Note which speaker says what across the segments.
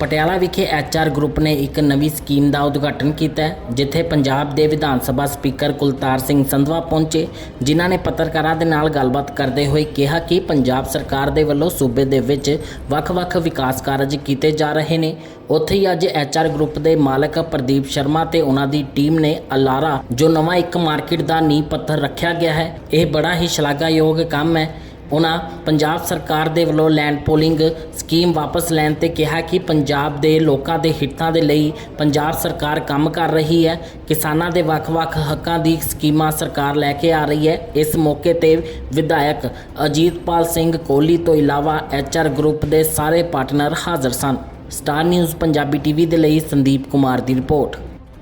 Speaker 1: ਪਟਿਆਲਾ ਵਿਖੇ HR group ਨੇ ਇੱਕ ਨਵੀਂ ਸਕੀਮ ਦਾ ਉਦਘਾਟਨ ਕੀਤਾ ਜਿੱਥੇ ਪੰਜਾਬ ਦੇ ਵਿਧਾਨ ਸਭਾ ਸਪੀਕਰ ਕੁਲਤਾਰ ਸਿੰਘ ਸੰਧਵਾ ਪਹੁੰਚੇ, ਜਿਨ੍ਹਾਂ ਨੇ ਪੱਤਰਕਾਰਾਂ ਦੇ ਨਾਲ ਗੱਲਬਾਤ ਕਰਦੇ ਹੋਏ ਕਿਹਾ ਕਿ ਪੰਜਾਬ ਸਰਕਾਰ ਦੇ ਵੱਲੋਂ ਸੂਬੇ ਦੇ ਵਿੱਚ ਵੱਖ-ਵੱਖ ਵਿਕਾਸ ਕਾਰਜ ਕੀਤੇ ਜਾ ਰਹੇ ਨੇ। ਉੱਥੇ ਹੀ ਅੱਜ ਐਚਆਰ ਗਰੁੱਪ ਦੇ ਮਾਲਕ ਪ੍ਰਦੀਪ ਸ਼ਰਮਾ ਤੇ ਉਹਨਾਂ ਦੀ ਟੀਮ ਨੇ ਅਲਾਰਾ, ਜੋ ਨਵਾਂ ਇੱਕ ਮਾਰਕੀਟ ਦਾ ਨੀਂਹ ਪੱਥਰ ਰੱਖਿਆ ਗਿਆ ਹੈ, ਇਹ ਬੜਾ ਹੀ ਸ਼ਲਾਘਾਯੋਗ ਕੰਮ ਹੈ। ਉਹਨਾਂ ਪੰਜਾਬ ਸਰਕਾਰ ਦੇ ਵੱਲੋਂ ਲੈਂਡ ਪੋਲਿੰਗ ਸਕੀਮ ਵਾਪਸ ਲੈਣ ਤੇ ਕਿਹਾ ਕਿ ਪੰਜਾਬ ਦੇ ਲੋਕਾਂ ਦੇ ਹਿੱਤਾਂ ਦੇ ਲਈ ਪੰਜਾਬ ਸਰਕਾਰ ਕੰਮ ਕਰ ਰਹੀ ਹੈ। ਕਿਸਾਨਾਂ ਦੇ ਵੱਖ-ਵੱਖ ਹੱਕਾਂ ਦੀ ਸਕੀਮਾਂ ਸਰਕਾਰ ਲੈ ਕੇ ਆ ਰਹੀ ਹੈ। ਇਸ ਮੌਕੇ ਤੇ ਵਿਧਾਇਕ ਅਜੀਤਪਾਲ ਸਿੰਘ ਕੋਹਲੀ ਤੋਂ ਇਲਾਵਾ ਐਚਆਰ ਗਰੁੱਪ ਦੇ ਸਾਰੇ ਪਾਰਟਨਰ ਹਾਜ਼ਰ ਸਨ। ਸਟਾਰ ਨਿਊਜ਼ ਪੰਜਾਬੀ ਟੀਵੀ ਦੇ ਲਈ ਸੰਦੀਪ ਕੁਮਾਰ ਦੀ ਰਿਪੋਰਟ।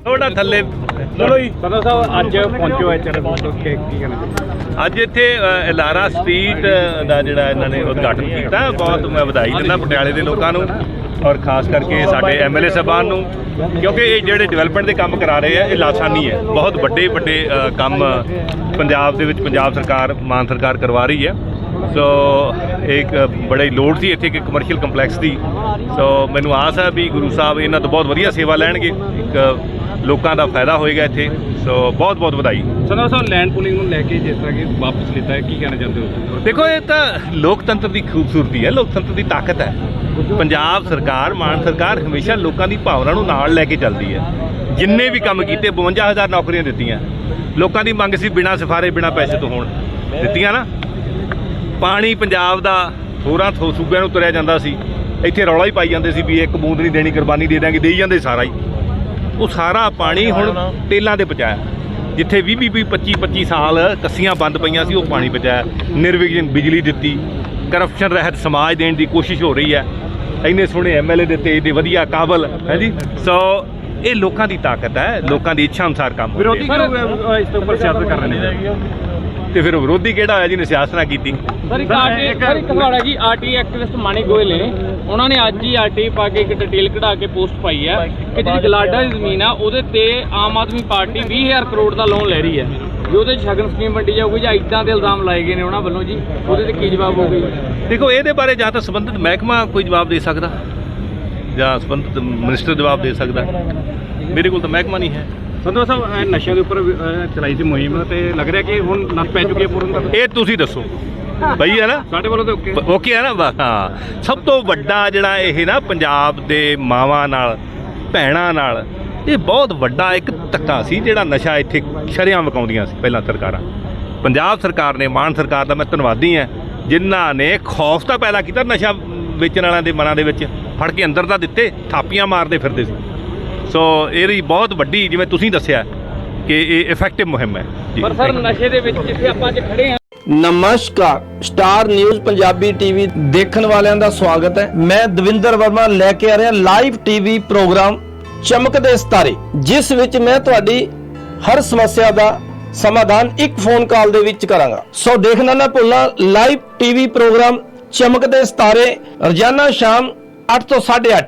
Speaker 2: ਥੋੜਾ ਥੱਲੇ
Speaker 3: ਚਲੋ ਜੀ। ਸਾਹਿਬ ਅੱਜ ਪਹੁੰਚੋ ਹੈ ਚਲ ਕੀ ਕੀ ਕਹਿਣਾ
Speaker 2: ਅੱਜ ਇੱਥੇ ਇਲਾਰਾ ਸਟਰੀਟ ਦਾ ਜਿਹੜਾ ਇਹਨਾਂ ਨੇ ਉਦਘਾਟਨ ਕੀਤਾ। ਬਹੁਤ ਮੈਂ ਵਧਾਈ ਦਿੰਦਾ ਪਟਿਆਲੇ ਦੇ ਲੋਕਾਂ ਨੂੰ ਔਰ ਖਾਸ ਕਰਕੇ ਸਾਡੇ ਐਮਐਲਏ ਸਾਹਿਬਾਨ ਨੂੰ, ਕਿਉਂਕਿ ਇਹ ਜਿਹੜੇ ਡਿਵੈਲਪਮੈਂਟ ਦੇ ਕੰਮ ਕਰਾ ਰਹੇ ਆ, ਇਹ ਲਾਸਾਨੀ ਹੈ। ਬਹੁਤ ਵੱਡੇ ਵੱਡੇ ਕੰਮ ਪੰਜਾਬ ਦੇ ਵਿੱਚ ਪੰਜਾਬ ਸਰਕਾਰ, ਮਾਨ ਸਰਕਾਰ ਕਰਵਾ ਰਹੀ ਹੈ। ਸੋ, ਇੱਕ ਬੜੀ ਲੋੜ ਸੀ ਇੱਥੇ ਇੱਕ ਕਮਰਸ਼ੀਅਲ ਕੰਪਲੈਕਸ ਦੀ। ਸੋ, ਮੈਨੂੰ ਆਸ ਹੈ ਵੀ ਗੁਰੂ ਸਾਹਿਬ ਇਹਨਾਂ ਤੋਂ ਬਹੁਤ ਵਧੀਆ ਸੇਵਾ ਲੈਣਗੇ। ਇੱਕ ਲੋਕਾਂ ਦਾ ਫਾਇਦਾ ਹੋਏਗਾ ਇੱਥੇ। ਸੋ ਬਹੁਤ ਬਹੁਤ ਵਧਾਈ।
Speaker 3: ਸਦਰ ਸਾਹਿਬ ਲੈਂਡ ਪੂਲਿੰਗ ਨੂੰ ਲੈ ਕੇ ਜਿਸ ਤਰ੍ਹਾਂ ਕਿ ਵਾਪਸ ਲਿੱਤਾ ਹੈ ਕੀ ਕਹਿਣਾ ਚਾਹੁੰਦੇ ਹੋ?
Speaker 2: ਦੇਖੋ ਇਹ ਤਾਂ ਲੋਕਤੰਤਰ ਦੀ ਖੂਬਸੂਰਤੀ ਹੈ ਲੋਕਤੰਤਰ ਦੀ ਤਾਕਤ ਹੈ। ਪੰਜਾਬ ਸਰਕਾਰ ਮਾਨ ਸਰਕਾਰ ਹਮੇਸ਼ਾ ਲੋਕਾਂ ਦੀ ਭਾਵਨਾ ਨੂੰ ਨਾਲ ਲੈ ਕੇ ਚੱਲਦੀ ਹੈ। ਜਿੰਨੇ ਵੀ ਕੰਮ ਕੀਤੇ 52000 ਨੌਕਰੀਆਂ ਦਿੱਤੀਆਂ। ਲੋਕਾਂ ਦੀ ਮੰਗ ਸੀ ਬਿਨਾਂ ਸਿਫਾਰੇ ਬਿਨਾਂ ਪੈਸੇ ਤੋਂ ਹੋਣ। ਦਿੱਤੀਆਂ ਨਾ। ਪਾਣੀ ਪੰਜਾਬ ਦਾ ਹੋਰਾਂ ਥੋ ਸੂਬਿਆਂ ਨੂੰ ਤੁਰਿਆ ਜਾਂਦਾ ਸੀ। ਇੱਥੇ ਰੌਲਾ ਹੀ ਪਾਈ ਜਾਂਦੇ ਸੀ ਵੀ ਇੱਕ ਬੂੰਦ ਨਹੀਂ ਦੇਣੀ ਕੁਰਬਾਨੀ ਦੇ ਦਾਂਗੇ ਦੇਈ ਜਾਂਦੇ ਸਾਰਾ ਹੀ। ਉਹ ਸਾਰਾ ਪਾਣੀ ਹੁਣ ਟੇਲਾਂ ਤੇ ਪਹੁੰਚਾਇਆ ਜਿੱਥੇ 20 20 25 25 ਸਾਲ ਕੱਸੀਆਂ ਬੰਦ ਪਈਆਂ ਸੀ ਉਹ ਪਾਣੀ ਪਹੁੰਚਾਇਆ ਨਿਰਵਿਘਨ ਬਿਜਲੀ ਦਿੱਤੀ। ਕਰਪਸ਼ਨ ਰਹਿਤ ਸਮਾਜ ਦੇਣ ਦੀ ਕੋਸ਼ਿਸ਼ ਹੋ ਰਹੀ ਹੈ। ਇੰਨੇ ਸੋਹਣੇ ਐਮਐਲਏ ਦਿੱਤੇ ਇਹਦੇ ਵਧੀਆ ਕਾਬਲ ਹੈ ਜੀ। ਸੋ ਇਹ ਲੋਕਾਂ ਦੀ ਤਾਕਤ ਹੈ। ਲੋਕਾਂ ਦੀ ਇੱਛਾ ਅਨੁਸਾਰ ਕੰਮ
Speaker 3: ਵਿਰੋਧੀ। ਕਿਉਂ ਇਸ ਦੇ ਉੱਪਰ ਸਿਆਸਤ ਕਰ ਰਹੇ ਨੇ।
Speaker 2: ਤੇ ਫਿਰ ਵਿਰੋਧੀ ਕਿਹੜਾ ਹੋਇਆ ਜਿਹਨੇ ਸਿਆਸਤ ਨਾ ਕੀਤੀ?
Speaker 4: ਸਰ ਇੱਕ ਆਰਟੀ ਸਰ ਇੱਕ ਸਵਾਲ ਹੈ ਜੀ ਆਰਟੀ ਐਕਟਿਵਿਸਟ ਮਾਨੀ ਗੋਇਲ ਨੇ। ਉਹਨਾਂ ਨੇ ਅੱਜ ਹੀ ਆਰਟੀ ਪਾ ਕੇ ਇੱਕ ਡਿਟੇਲ ਕਢਾ ਕੇ ਪੋਸਟ ਪਾਈ ਹੈ ਕਿ ਜਿਹੜੀ ਗਲਾਡਾ ਦੀ ਜ਼ਮੀਨ ਆ ਉਹਦੇ ਤੇ ਆਮ ਆਦਮੀ ਪਾਰਟੀ 20000 ਕਰੋੜ ਦਾ ਲੋਨ ਲੈ ਰਹੀ ਹੈ। ਵੀ ਉਹਦੇ 'ਚ ਸ਼ਗਨ ਸਕੀਮ ਵੰਡੀ ਜਾਊਗੀ ਜਾਂ ਇਦਾਂ ਦੇ ਇਲਜ਼ਾਮ ਲਾਏ ਗਏ ਨੇ ਉਹਨਾਂ ਵੱਲੋਂ ਜੀ ਉਹਦੇ ਤੇ ਕੀ ਜਵਾਬ ਹੋਊਗਾ ਜੀ?
Speaker 2: ਦੇਖੋ ਇਹਦੇ ਬਾਰੇ ਜਾਂ ਤਾਂ ਸੰਬੰਧਿਤ ਮਹਿਕਮਾ ਕੋਈ ਜਵਾਬ ਦੇ ਸਕਦਾ ਜਾਂ ਸੰਬੰਧਿਤ ਮਿਨਿਸਟਰ ਜਵਾਬ ਦੇ ਸਕਦਾ। ਮੇਰੇ ਕੋਲ ਤਾਂ ਮਹਿਕਮਾ ਨਹੀਂ ਹੈ।
Speaker 3: ਸਦਰ ਸਾਹਿਬ ਨਸ਼ਿਆਂ ਦੇ ਉੱਪਰ ਚਲਾਈ ਸੀ ਮੁਹਿੰਮ ਤੇ ਲੱਗ ਰਿਹਾ ਕਿ ਹੁਣ ਨੱਥ ਪੈ ਚੁੱਕੀ ਹੈ ਪੂਰਨ ਤੱਕ
Speaker 2: ਇਹ ਤੁਸੀਂ ਦੱਸੋ। ਬਈ ਹੈ ਨਾ?
Speaker 3: ਸਾਡੇ ਵੱਲੋਂ ਤਾਂ ਓਕੇ।
Speaker 2: ਓਕੇ ਹੈ ਨਾ? ਹਾਂ। ਸਭ ਤੋਂ ਵੱਡਾ ਜਿਹੜਾ ਇਹ ਨਾ ਪੰਜਾਬ ਦੇ ਮਾਵਾਂ ਨਾਲ ਭੈਣਾਂ ਨਾਲ ਇਹ ਬਹੁਤ ਵੱਡਾ ਇੱਕ ਧੱਕਾ ਸੀ ਜਿਹੜਾ ਨਸ਼ਾ ਇੱਥੇ ਸ਼ਰਿਆਂ ਵਕਾਉਂਦੀਆਂ ਸੀ ਪਹਿਲਾਂ ਸਰਕਾਰਾਂ। ਪੰਜਾਬ ਸਰਕਾਰ ਨੇ ਮਾਨ ਸਰਕਾਰ ਦਾ ਮੈਂ ਧੰਨਵਾਦੀ ਹਾਂ ਜਿਨ੍ਹਾਂ ਨੇ ਖੌਫ ਤਾਂ ਪੈਦਾ ਕੀਤਾ ਨਸ਼ਾ ਵੇਚਣ ਵਾਲਿਆਂ ਦੇ ਮਨਾਂ ਦੇ ਵਿੱਚ ਫੜ ਕੇ ਅੰਦਰ ਤਾਂ ਦਿੱਤੇ ਥਾਪੀਆਂ ਮਾਰਦੇ ਫਿਰਦੇ ਸੀ। ਸੋ ਇਹਦੀ ਬਹੁਤ ਵੱਡੀ ਜਿਵੇਂ ਤੁਸੀਂ ਦੱਸਿਆ ਕਿ ਇਹ ਇਫੈਕਟਿਵ ਮੁਹਿੰਮ ਹੈ।
Speaker 4: ਪਰ ਸਰ ਨਸ਼ੇ ਦੇ ਵਿੱਚ ਜਿੱਥੇ ਆਪਾਂ ਅੱਜ ਖੜੇ ਹਾਂ।
Speaker 5: ਨਮਸਕਾਰ। ਸਟਾਰ ਨਿਊਜ਼ ਪੰਜਾਬੀ ਟੀਵੀ ਦੇਖਣ ਵਾਲਿਆਂ ਦਾ ਸਵਾਗਤ ਹੈ। ਮੈਂ ਦਵਿੰਦਰ ਵਰਮਾ ਲੈ ਕੇ ਆ ਰਿਹਾ ਲਾਈਵ ਟੀਵੀ ਪ੍ਰੋਗਰਾਮ ਚਮਕਦੇ ਸਿਤਾਰੇ ਜਿਸ ਵਿੱਚ ਮੈਂ ਤੁਹਾਡੀ ਹਰ ਸਮੱਸਿਆ ਦਾ ਸਮਾਧਾਨ ਇੱਕ ਫੋਨ ਕਾਲ ਦੇ ਵਿੱਚ ਕਰਾਂਗਾ। ਸੋ ਦੇਖਣਾ ਨਾ ਭੁੱਲਣਾ ਲਾਈਵ ਟੀਵੀ ਪ੍ਰੋਗਰਾਮ ਚਮਕਦੇ ਸਿਤਾਰੇ ਰੋਜ਼ਾਨਾ ਸ਼ਾਮ 8 ਤੋਂ 8:30